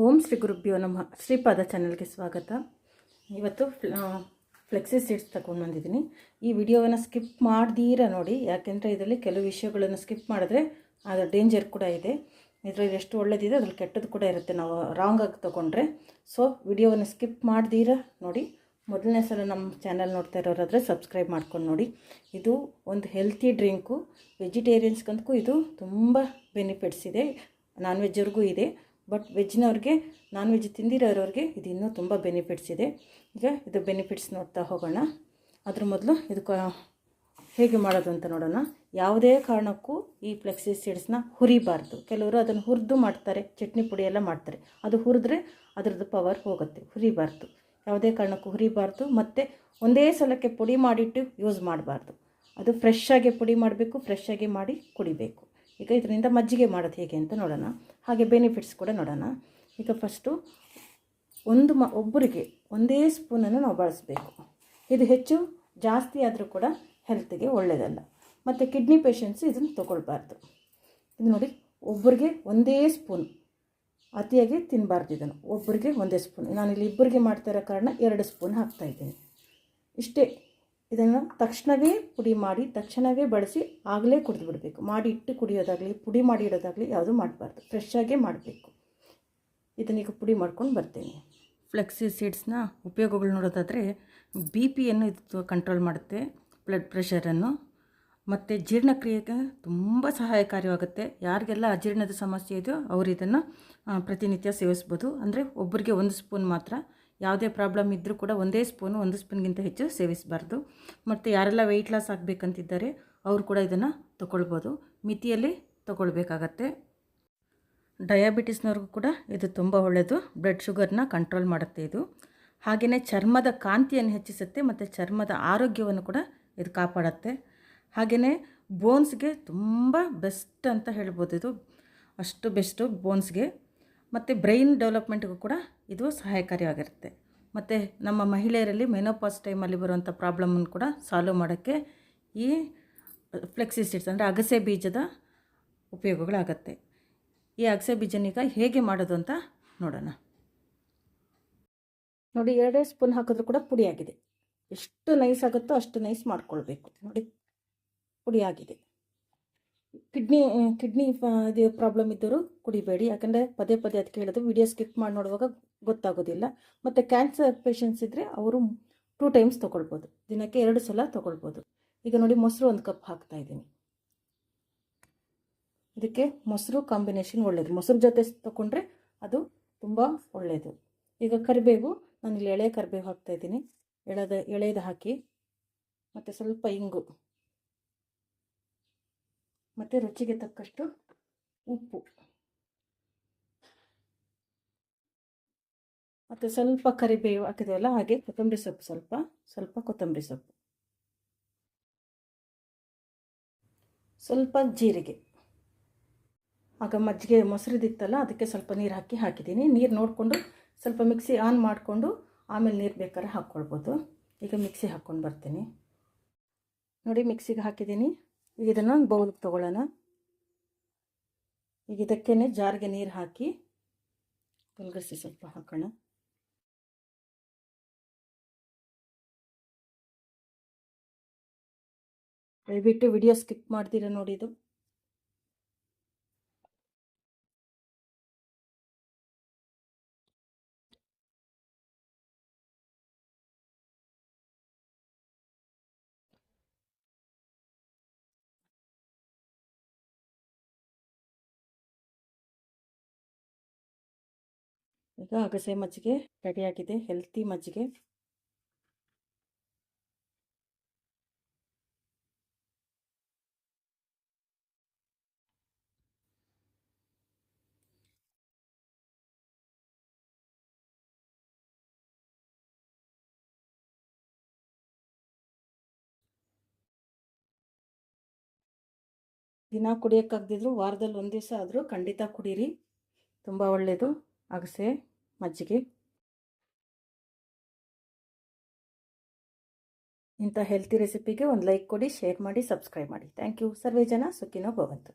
ಓಂ ಶ್ರೀ ಗುರುಭ್ಯೋ ನಮ್ಮ ಶ್ರೀಪಾದ ಚಾನಲ್ಗೆ ಸ್ವಾಗತ. ಇವತ್ತು ಫ್ಲೆಕ್ಸಿ ಸೀಡ್ಸ್ ತಗೊಂಡು ಬಂದಿದ್ದೀನಿ. ಈ ವಿಡಿಯೋವನ್ನು ಸ್ಕಿಪ್ ಮಾಡ್ದೀರ ನೋಡಿ. ಯಾಕೆಂದರೆ ಇದರಲ್ಲಿ ಕೆಲವು ವಿಷಯಗಳನ್ನು ಸ್ಕಿಪ್ ಮಾಡಿದ್ರೆ ಅದರ ಡೇಂಜರ್ ಕೂಡ ಇದೆ. ಇದರಲ್ಲಿ ಎಷ್ಟು ಒಳ್ಳೆದಿದೆ, ಅದ್ರಲ್ಲಿ ಕೆಟ್ಟದ್ದು ಕೂಡ ಇರುತ್ತೆ. ನಾವು ರಾಂಗಾಗಿ ತೊಗೊಂಡ್ರೆ. ಸೊ ವಿಡಿಯೋವನ್ನು ಸ್ಕಿಪ್ ಮಾಡ್ದೀರ ನೋಡಿ. ಮೊದಲನೇ ಸಲ ನಮ್ಮ ಚಾನಲ್ ನೋಡ್ತಾ ಇರೋರಾದರೆ ಸಬ್ಸ್ಕ್ರೈಬ್ ಮಾಡ್ಕೊಂಡು ನೋಡಿ. ಇದು ಒಂದು ಹೆಲ್ತಿ ಡ್ರಿಂಕು ವೆಜಿಟೇರಿಯನ್ಸ್ಗಂತೂ ಇದು ತುಂಬ ಬೆನಿಫಿಟ್ಸ್ ಇದೆ. ನಾನ್ ವೆಜ್ಜವ್ರಿಗೂ ಇದೆ. ಬಟ್ ವೆಜ್ನವ್ರಿಗೆ ನಾನ್ ವೆಜ್ ತಿಂದಿರೋರವ್ರಿಗೆ ಇದು ಇನ್ನೂ ತುಂಬ ಬೆನಿಫಿಟ್ಸ್ ಇದೆ. ಈಗ ಇದು ಬೆನಿಫಿಟ್ಸ್ ನೋಡ್ತಾ ಹೋಗೋಣ. ಅದ್ರ ಮೊದಲು ಇದು ಹೇಗೆ ಮಾಡೋದು ಅಂತ ನೋಡೋಣ. ಯಾವುದೇ ಕಾರಣಕ್ಕೂ ಈ ಫ್ಲೆಕ್ಸಿ ಸೀಡ್ಸ್ನ ಹುರಿಬಾರ್ದು. ಕೆಲವರು ಅದನ್ನು ಹುರಿದು ಮಾಡ್ತಾರೆ, ಚಟ್ನಿ ಪುಡಿ ಎಲ್ಲ ಮಾಡ್ತಾರೆ. ಅದು ಹುರಿದ್ರೆ ಅದರದ್ದು ಪವರ್ ಹೋಗುತ್ತೆ, ಹುರಿಬಾರ್ದು. ಯಾವುದೇ ಕಾರಣಕ್ಕೂ ಹುರಿಬಾರ್ದು. ಮತ್ತು ಒಂದೇ ಸಲಕ್ಕೆ ಪುಡಿ ಮಾಡಿಟ್ಟು ಯೂಸ್ ಮಾಡಬಾರ್ದು. ಅದು ಫ್ರೆಶ್ ಆಗಿ ಪುಡಿ ಮಾಡಬೇಕು ಫ್ರೆಶ್ ಆಗಿ ಮಾಡಿ ಕುಡಿಬೇಕು. ಈಗ ಇದರಿಂದ ಮಜ್ಜಿಗೆ ಮಾಡೋದು ಹೇಗೆ ಅಂತ ನೋಡೋಣ. ಹಾಗೆ ಬೆನಿಫಿಟ್ಸ್ ಕೂಡ ನೋಡೋಣ. ಈಗ ಫಸ್ಟು ಒಂದು ಮ, ಒಬ್ಬರಿಗೆ ಒಂದೇ ಸ್ಪೂನನ್ನು ನಾವು ಬಳಸಬೇಕು. ಇದು ಹೆಚ್ಚು ಜಾಸ್ತಿ ಆದರೂ ಕೂಡ ಹೆಲ್ತ್ಗೆ ಒಳ್ಳೆಯದಲ್ಲ ಮತ್ತು ಕಿಡ್ನಿ ಪೇಷಂಟ್ಸ್ ಇದನ್ನು ತೊಗೊಳ್ಬಾರ್ದು. ಇದು ನೋಡಿ, ಒಬ್ಬರಿಗೆ ಒಂದೇ ಸ್ಪೂನ್ ಅತಿಯಾಗಿ ತಿನ್ನಬಾರ್ದು ಇದನ್ನು. ಒಬ್ಬರಿಗೆ ಒಂದೇ ಸ್ಪೂನ್ ನಾನಿಲ್ಲಿ ಇಬ್ಬರಿಗೆ ಮಾಡ್ತಾ ಇರೋ ಕಾರಣ ಎರಡು ಸ್ಪೂನ್ ಹಾಕ್ತಾಯಿದ್ದೀನಿ ಇಷ್ಟೇ. ಇದನ್ನು ತಕ್ಷಣವೇ ಪುಡಿ ಮಾಡಿ, ತಕ್ಷಣವೇ ಬಳಸಿ ಆಗಲೇ ಕುಡಿದು ಬಿಡಬೇಕು ಮಾಡಿ ಇಟ್ಟು ಕುಡಿಯೋದಾಗಲಿ, ಪುಡಿ ಮಾಡಿ ಇಡೋದಾಗಲಿ ಯಾವುದೂ ಮಾಡಬಾರ್ದು. ಫ್ರೆಶ್ ಆಗಿ ಮಾಡಬೇಕು. ಇದನ್ನೀಗ ಪುಡಿ ಮಾಡ್ಕೊಂಡು ಬರ್ತೇನೆ. ಫ್ಲೆಕ್ಸಿ ಸೀಡ್ಸ್ನ ಉಪಯೋಗಗಳು ನೋಡೋದಾದರೆ ಬಿ ಪಿಯನ್ನು ಇದು ಕಂಟ್ರೋಲ್ ಮಾಡುತ್ತೆ ಬ್ಲಡ್ ಪ್ರೆಷರನ್ನು ಮತ್ತು ಜೀರ್ಣಕ್ರಿಯೆಗೆ ತುಂಬ ಸಹಾಯಕಾರಿಯಾಗುತ್ತೆ. ಯಾರಿಗೆಲ್ಲ ಅಜೀರ್ಣದ ಸಮಸ್ಯೆ ಇದೆಯೋ ಅವರು ಇದನ್ನು ಪ್ರತಿನಿತ್ಯ ಸೇವಿಸ್ಬೋದು. ಅಂದರೆ ಒಬ್ಬರಿಗೆ ಒಂದು ಸ್ಪೂನ್ ಮಾತ್ರ ಯಾವುದೇ ಪ್ರಾಬ್ಲಮ್ ಇದ್ದರೂ ಕೂಡ ಒಂದೇ ಸ್ಪೂನು, ಒಂದು ಸ್ಪೂನ್ಗಿಂತ ಹೆಚ್ಚು ಸೇವಿಸಬಾರ್ದು. ಮತ್ತು ಯಾರೆಲ್ಲ ವೆಯ್ಟ್ ಲಾಸ್ ಆಗಬೇಕಂತಿದ್ದಾರೆ, ಅವರು ಕೂಡ ಇದನ್ನು ತಗೊಳ್ಬೋದು ಮಿತಿಯಲ್ಲಿ ತಗೊಳ್ಬೇಕಾಗತ್ತೆ. ಡಯಾಬಿಟಿಸ್ನವ್ರಿಗೂ ಕೂಡ ಇದು ತುಂಬ ಒಳ್ಳೆಯದು ಬ್ಲಡ್ ಶುಗರ್ನ ಕಂಟ್ರೋಲ್ ಮಾಡುತ್ತೆ ಇದು. ಹಾಗೆಯೇ ಚರ್ಮದ ಕಾಂತಿಯನ್ನು ಹೆಚ್ಚಿಸುತ್ತೆ, ಮತ್ತು ಚರ್ಮದ ಆರೋಗ್ಯವನ್ನು ಕೂಡ ಇದು ಕಾಪಾಡುತ್ತೆ. ಹಾಗೆಯೇ ಬೋನ್ಸ್ಗೆ ತುಂಬ ಬೆಸ್ಟ್ ಅಂತ ಹೇಳ್ಬೋದು ಇದು. ಅಷ್ಟು ಬೆಸ್ಟು ಬೋನ್ಸ್ಗೆ ಮತ್ತು ಬ್ರೈನ್ ಡೆವಲಪ್ಮೆಂಟ್ಗೂ ಕೂಡ ಇದು ಸಹಾಯಕಾರಿಯಾಗಿರುತ್ತೆ. ಮತ್ತು ನಮ್ಮ ಮಹಿಳೆಯರಲ್ಲಿ ಮೆನೋಪಾಸ್ ಟೈಮಲ್ಲಿ ಬರುವಂಥ ಪ್ರಾಬ್ಲಮನ್ನು ಕೂಡ ಸಾಲ್ವ್ ಮಾಡೋಕ್ಕೆ ಈ ಫ್ಲೆಕ್ಸಿ ಅಂದರೆ ಅಗಸೆ ಬೀಜದ ಉಪಯೋಗಗಳಾಗತ್ತೆ. ಈ ಅಗಸೆ ಬೀಜನೀಗ ಹೇಗೆ ಮಾಡೋದು ಅಂತ ನೋಡೋಣ. ನೋಡಿ, ಎರಡೇ ಸ್ಪೂನ್ ಹಾಕಿದ್ರು ಕೂಡ ಪುಡಿಯಾಗಿದೆ. ಎಷ್ಟು ನೈಸ್ ಆಗುತ್ತೋ ಅಷ್ಟು ನೈಸ್ ಮಾಡ್ಕೊಳ್ಬೇಕು. ನೋಡಿ, ಪುಡಿಯಾಗಿದೆ. ಕಿಡ್ನಿ ಕಿಡ್ನಿ ಇದು ಪ್ರಾಬ್ಲಮ್ ಇದ್ದವರು ಕುಡಿಬೇಡಿ. ಯಾಕಂದರೆ ಪದೇ ಪದೇ ಅದಕ್ಕೆ ಹೇಳೋದು ವಿಡಿಯೋ ಸ್ಕಿಪ್ ಮಾಡಿ ನೋಡುವಾಗ ಗೊತ್ತಾಗೋದಿಲ್ಲ. ಮತ್ತು ಕ್ಯಾನ್ಸರ್ ಪೇಷಂಟ್ಸ್ ಇದ್ದರೆ ಅವರು ಟೂ ಟೈಮ್ಸ್ ತೊಗೊಳ್ಬೋದು. ದಿನಕ್ಕೆ ಎರಡು ಸಲ ತೊಗೊಳ್ಬೋದು. ಈಗ ನೋಡಿ ಮೊಸರು ಒಂದು ಕಪ್ ಹಾಕ್ತಾ ಇದ್ದೀನಿ. ಇದಕ್ಕೆ ಮೊಸರು ಕಾಂಬಿನೇಷನ್ ಒಳ್ಳೆಯದು ಮೊಸರು ಜೊತೆ ತೊಗೊಂಡ್ರೆ ಅದು ತುಂಬ ಒಳ್ಳೆಯದು ಈಗ ಕರಿಬೇವು, ನಾನಿಲ್ಲಿ ಎಳೆ ಕರಿಬೇವು ಹಾಕ್ತಾಯಿದ್ದೀನಿ ಎಳೆದ, ಎಳೆದು ಹಾಕಿ, ಮತ್ತು ಸ್ವಲ್ಪ ಇಂಗು, ಮತ್ತು ರುಚಿಗೆ ತಕ್ಕಷ್ಟು ಉಪ್ಪು. ಮತ್ತು ಸ್ವಲ್ಪ ಕರಿಬೇವು ಹಾಕಿದೆವಲ್ಲ, ಹಾಗೆ ಕೊತ್ತಂಬರಿ ಸೊಪ್ಪು ಸ್ವಲ್ಪ ಸ್ವಲ್ಪ ಕೊತ್ತಂಬರಿ ಸೊಪ್ಪು. ಸ್ವಲ್ಪ ಜೀರಿಗೆ. ಆಗ ಮಜ್ಜಿಗೆ ಮೊಸರಿದಿತ್ತಲ್ಲ, ಅದಕ್ಕೆ ಸ್ವಲ್ಪ ನೀರು ಹಾಕಿ ಹಾಕಿದ್ದೀನಿ. ನೀರು ನೋಡಿಕೊಂಡು ಸ್ವಲ್ಪ ಮಿಕ್ಸಿ ಆನ್ ಮಾಡಿಕೊಂಡು ಆಮೇಲೆ ನೀರು ಬೇಕಾದ್ರೆ ಹಾಕ್ಕೊಳ್ಬೋದು. ಈಗ ಮಿಕ್ಸಿ ಹಾಕ್ಕೊಂಡು ಬರ್ತೀನಿ. ನೋಡಿ ಮಿಕ್ಸಿಗೆ ಹಾಕಿದ್ದೀನಿ. ಈಗ ಇದನ್ನು ಬೌಲ್ಗೆ ತೊಗೊಳ್ಳೋಣ. ಈಗ ಇದಕ್ಕೇ ಜಾರಿಗೆ ನೀರು ಹಾಕಿ ಕಲ್ಗಸಿ ಸ್ವಲ್ಪ ಹಾಕೋಣ. ದಯವಿಟ್ಟು ವಿಡಿಯೋ ಸ್ಕಿಪ್ ಮಾಡ್ತೀರಾ ನೋಡಿ ಇದು. ಈಗ ಅಗಸೆ ಮಜ್ಜಿಗೆ ರೆಡಿಯಾಗಿದೆ ಹೆಲ್ತಿ ಮಜ್ಜಿಗೆ. ದಿನ ಕುಡಿಯೋಕ್ಕಾಗದಿದ್ರು ವಾರದಲ್ಲಿ ಒಂದು ದಿವಸ ಆದರೂ ಖಂಡಿತ ಕುಡೀರಿ. ತುಂಬ ಒಳ್ಳೆಯದು ಅಗಸೆ, ಮಜ್ಜಿಗೆ. ಇಂಥ ಹೆಲ್ತಿ ರೆಸಿಪಿಗೆ ಒಂದು ಲೈಕ್ ಕೊಡಿ ಶೇರ್ ಮಾಡಿ ಸಬ್ಸ್ಕ್ರೈಬ್ ಮಾಡಿ. ಥ್ಯಾಂಕ್ ಯು ಸರ್ವೇ ಜನ ಸುಖಿನೋ ಭವಂತು.